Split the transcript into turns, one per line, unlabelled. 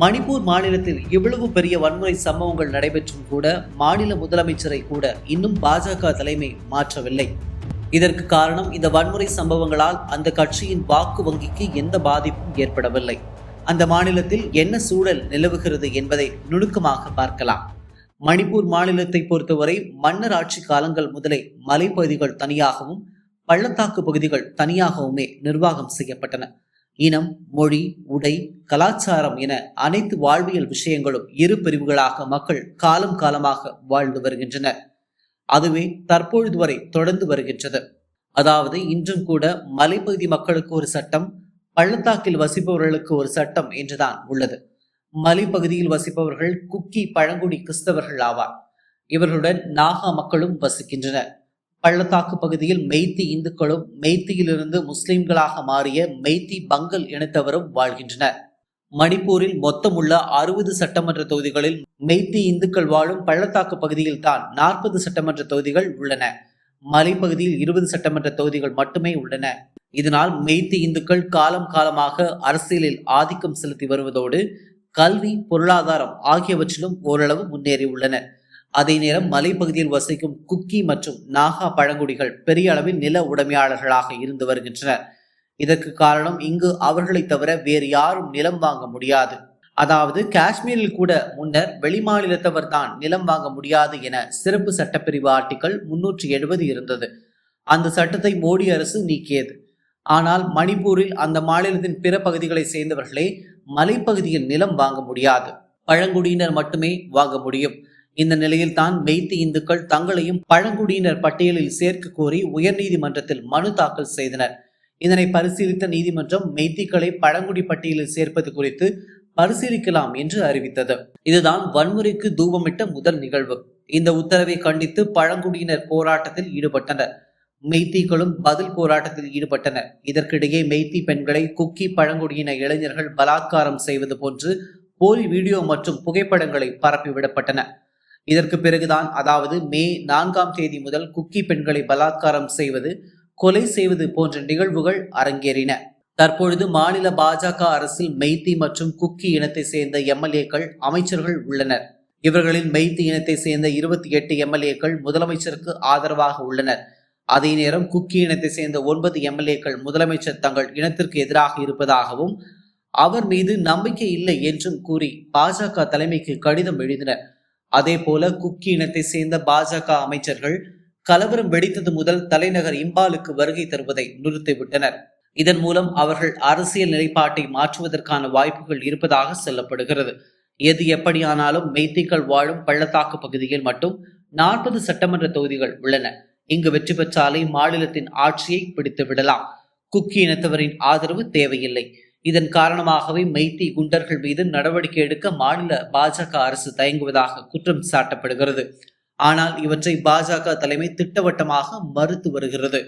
மணிப்பூர் மாநிலத்தில் இவ்வளவு பெரிய வன்முறை சம்பவங்கள் நடைபெற்றும் கூட மாநில முதலமைச்சரை கூட இன்னும் பாஜக தலைமை மாற்றவில்லை. இதற்கு காரணம் இந்த வன்முறை சம்பவங்களால் அந்த கட்சியின் வாக்கு வங்கிக்கு எந்த பாதிப்பும் ஏற்படவில்லை. அந்த மாநிலத்தில் என்ன சூழல் நிலவுகிறது என்பதை நுணுக்கமாக பார்க்கலாம். மணிப்பூர் மாநிலத்தை பொறுத்தவரை மன்னர் ஆட்சி காலங்கள் முதலே மலைப்பகுதிகள் தனியாகவும் பள்ளத்தாக்கு பகுதிகள் தனியாகவுமே நிர்வாகம் செய்யப்பட்டன. இனம் மொழி உடை கலாச்சாரம் என அனைத்து வாழ்வியல் விஷயங்களும் இரு பிரிவுகளாக மக்கள் காலம் காலமாக வாழ்ந்து வருகின்றனர். அதுவே தற்பொழுது வரை தொடர்ந்து வருகின்றது. அதாவது இன்றும் கூட மலைப்பகுதி மக்களுக்கு ஒரு சட்டம் பள்ளத்தாக்கில் வசிப்பவர்களுக்கு ஒரு சட்டம் என்றுதான் உள்ளது. மலைப்பகுதியில் வசிப்பவர்கள் குக்கி பழங்குடி கிறிஸ்தவர்கள் ஆவார். இவர்களுடன் நாகா மக்களும் வசிக்கின்றனர். பள்ளத்தாக்கு பகுதியில் மெய்த்தி இந்துக்களும் மெய்த்தியிலிருந்து முஸ்லிம்களாக மாறிய மெய்த்தி பங்கல் இனத்தவரும் வாழ்கின்றனர். மணிப்பூரில் மொத்தமுள்ள அறுபது சட்டமன்ற தொகுதிகளில் மெய்த்தி இந்துக்கள் வாழும் பள்ளத்தாக்கு பகுதியில் தான் நாற்பது சட்டமன்ற தொகுதிகள் உள்ளன. மலைப்பகுதியில் இருபது சட்டமன்ற தொகுதிகள் மட்டுமே உள்ளன. இதனால் மெய்த்தி இந்துக்கள் காலம் காலமாக அரசியலில் ஆதிக்கம் செலுத்தி வருவதோடு கல்வி பொருளாதாரம் ஆகியவற்றிலும் ஓரளவு முன்னேறி உள்ளனர் அதே நேரம் மலைப்பகுதியில் வசிக்கும் குக்கி மற்றும் நாகா பழங்குடிகள் பெரிய அளவில் நில உடைமையாளர்களாக இருந்து வருகின்றனர். இதற்கு காரணம் இங்கு அவர்களை தவிர வேறு யாரும் நிலம் வாங்க முடியாது. அதாவது காஷ்மீரில் கூட முன்னர் வெளிமாநிலத்தவர் தான் நிலம் வாங்க முடியாது என சிறப்பு சட்டப்பிரிவு ஆர்டிக்கல் முன்னூற்றி எழுபது இருந்தது. அந்த சட்டத்தை மோடி அரசு நீக்கியது. ஆனால் மணிப்பூரில் அந்த மாநிலத்தின் பிற பகுதிகளை சேர்ந்தவர்களே மலைப்பகுதியில் நிலம் வாங்க முடியாது. பழங்குடியினர் மட்டுமே வாங்க முடியும். இந்த நிலையில் தான் மெய்த்தி இந்துக்கள் தங்களையும் பழங்குடியினர் பட்டியலில் சேர்க்க கோரி உயர்நீதிமன்றத்தில் மனு தாக்கல் செய்தனர். இதனை பரிசீலித்த நீதிமன்றம் மெய்த்திகளை பழங்குடி பட்டியலில் சேர்ப்பது குறித்து பரிசீலிக்கலாம் என்று அறிவித்தது. இதுதான் வன்முறைக்கு தூபமிட்ட முதல் நிகழ்வு. இந்த உத்தரவை கண்டித்து பழங்குடியினர் போராட்டத்தில் ஈடுபட்டனர். மெய்த்திகளும் பதில் போராட்டத்தில் ஈடுபட்டனர். இதற்கிடையே மெய்த்தி பெண்களை குக்கி பழங்குடியின இளைஞர்கள் பலாத்காரம் செய்வது போன்று போலி வீடியோ மற்றும் புகைப்படங்களை பரப்பிவிடப்பட்டன. இதற்கு பிறகுதான் அதாவது மே நான்காம் தேதி முதல் குக்கி பெண்களை பலாத்காரம் செய்வது கொலை செய்வது போன்ற நிகழ்வுகள் அரங்கேறின. தற்பொழுது மாநில பாஜக அரசில் மெய்த்தி மற்றும் குக்கி இனத்தை சேர்ந்த எம்எல்ஏக்கள் அமைச்சர்கள் உள்ளனர். இவர்களில் மெய்த்தி இனத்தை சேர்ந்த இருபத்தி எட்டு எம்எல்ஏக்கள் முதலமைச்சருக்கு ஆதரவாக உள்ளனர். அதே நேரம் குக்கி இனத்தை சேர்ந்த ஒன்பது எம்எல்ஏக்கள் முதலமைச்சர் தங்கள் இனத்திற்கு எதிராக இருப்பதாகவும் அவர் மீது நம்பிக்கை இல்லை என்றும் கூறி பாஜக தலைமைக்கு கடிதம் எழுதினர். அதே போல குக்கி இனத்தை சேர்ந்த பாஜக அமைச்சர்கள் கலவரம் வெடித்தது முதல் தலைநகர் இம்பாலுக்கு வருகை தருவதை நிறுத்திவிட்டனர். இதன் மூலம் அவர்கள் அரசியல் நிலைப்பாட்டை மாற்றுவதற்கான வாய்ப்புகள் இருப்பதாக சொல்லப்படுகிறது. எது எப்படியானாலும் மெய்த்திகள் வாழும் பள்ளத்தாக்கு பகுதியில் மட்டும் நாற்பது சட்டமன்ற தொகுதிகள் உள்ளன. இங்கு வெற்றி பெற்றாலே மாநிலத்தின் ஆட்சியை பிடித்து விடலாம் குக்கி இனத்தவரின் ஆதரவு தேவையில்லை. இதன் காரணமாகவே மைத்தி குண்டர்கள் மீது நடவடிக்கை எடுக்க மாநில பாஜக அரசு தயங்குவதாக குற்றம் சாட்டப்படுகிறது. ஆனால் இவற்றை பாஜக தலைமை திட்டவட்டமாக மறுத்து வருகிறது.